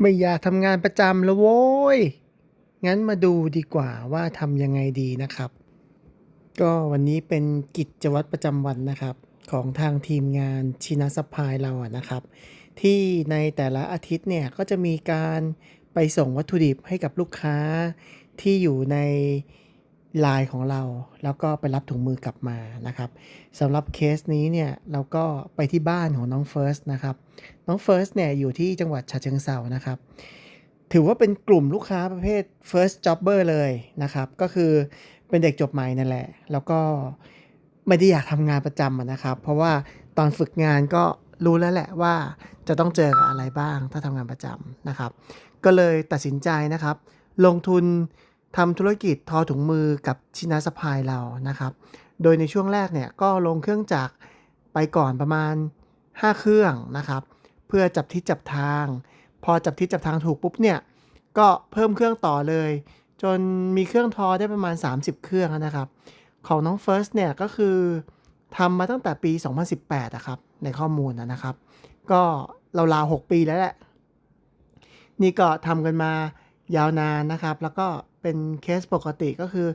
ไม่อยากทำงานประจำแล้วโว้ย งั้นมาดูดีกว่าว่าทำยังไงดีนะครับ ก็วันนี้เป็นกิจวัตรประจำวันนะครับ ของทางทีมงานชินาสพายเราอะนะครับ ที่ในแต่ละอาทิตย์เนี่ยก็จะมีการไปส่งวัตถุดิบให้กับลูกค้าที่อยู่ใน ไลน์ของเรา แล้วก็ไปรับถุงมือกลับมานะครับสำหรับเคสนี้เนี่ยเราก็ไปที่บ้านของน้องเฟิร์สนะครับ น้องเฟิร์สเนี่ยอยู่ที่จังหวัดฉะเชิงเซานะครับ ถือว่าเป็นกลุ่มลูกค้าประเภท first jobber เลยนะครับ ก็คือเป็นเด็กจบใหม่นั่นแหละ แล้วก็ไม่ได้อยากทำงานประจำนะครับ เพราะว่าตอนฝึกงานก็รู้แล้วแหละว่าจะต้องเจอกับอะไรบ้างถ้าทำงานประจำนะครับ ก็เลยตัดสินใจนะครับ ลงทุน ทำธุรกิจทอถุงมือกับชินาสพายเรานะครับ โดยในช่วงแรกเนี่ยก็ลงเครื่องจักรไปก่อนประมาณ 5 เครื่องนะครับ เพื่อจับทิศจับทาง พอจับทิศจับทางถูกปุ๊บเนี่ยก็เพิ่มเครื่องต่อเลย จนมีเครื่องทอได้ประมาณ 30 เครื่องนะครับ ของน้องเฟิร์สเนี่ยก็คือทำมาตั้งแต่ปี 2018อะครับในข้อมูลนะนะครับ ก็ราวๆ6ปีแล้วแหละ นี่ก็ทำกันมา ยาวนานนะครับ แล้วก็เป็นเคสปกติก็คือ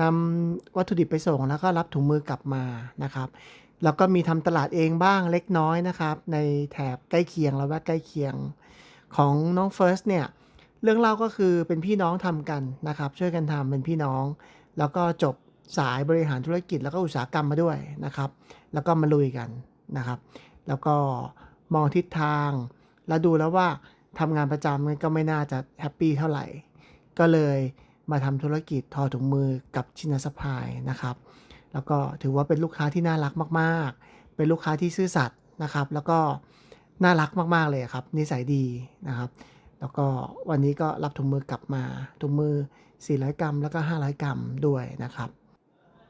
นำวัตถุดิบไปส่ง แล้วก็รับถุงมือกลับมานะครับแล้วก็มีทำตลาดเองบ้างเล็กน้อยนะครับ ในแถบใกล้เคียงแล้วว่าใกล้เคียงของน้องเฟิร์สเนี่ยเรื่องเล่าก็คือเป็นพี่น้องทำกันนะครับ ช่วยกันทำเป็นพี่น้อง แล้วก็จบสายบริหารธุรกิจแล้วก็อุตสาหกรรมมาด้วยนะครับ แล้วก็มาลุยกันนะครับ แล้วก็มองทิศทาง แล้วดูแล้วว่า ทำงานประจำก็ไม่น่าจะแฮปปี้เท่าไหร่ ก็เลยมาทำธุรกิจทอถุงมือกับชินาสพายนะครับ แล้วก็ถือว่าเป็นลูกค้าที่น่ารักมากๆ เป็นลูกค้าที่ซื่อสัตย์นะครับ แล้วก็น่ารักมากๆเลยครับ นิสัยดีนะครับ แล้วก็วันนี้ก็รับถุงมือกลับมา ถุงมือ 400 กรัม แล้วก็ 500 กรัมด้วยนะครับ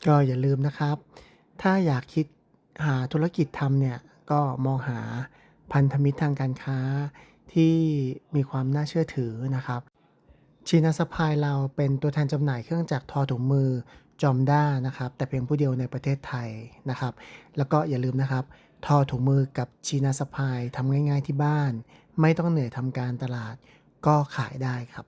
ก็อย่าลืมนะครับ ถ้าอยากคิดหาธุรกิจทำเนี่ย ก็มองหาพันธมิตรทางการค้า ที่มีความน่าเชื่อถือนะครับชีนาสปายเราเป็นตัวแทนจำหน่ายเครื่องจักรทอถุงมือจอมด้านะครับ แต่เพียงผู้เดียวในประเทศไทยนะครับ แล้วก็อย่าลืมนะครับ ทอถุงมือกับชีนาสปายทำง่าย ๆที่บ้าน ไม่ต้องเหนื่อยทำการตลาดก็ขายได้ครับ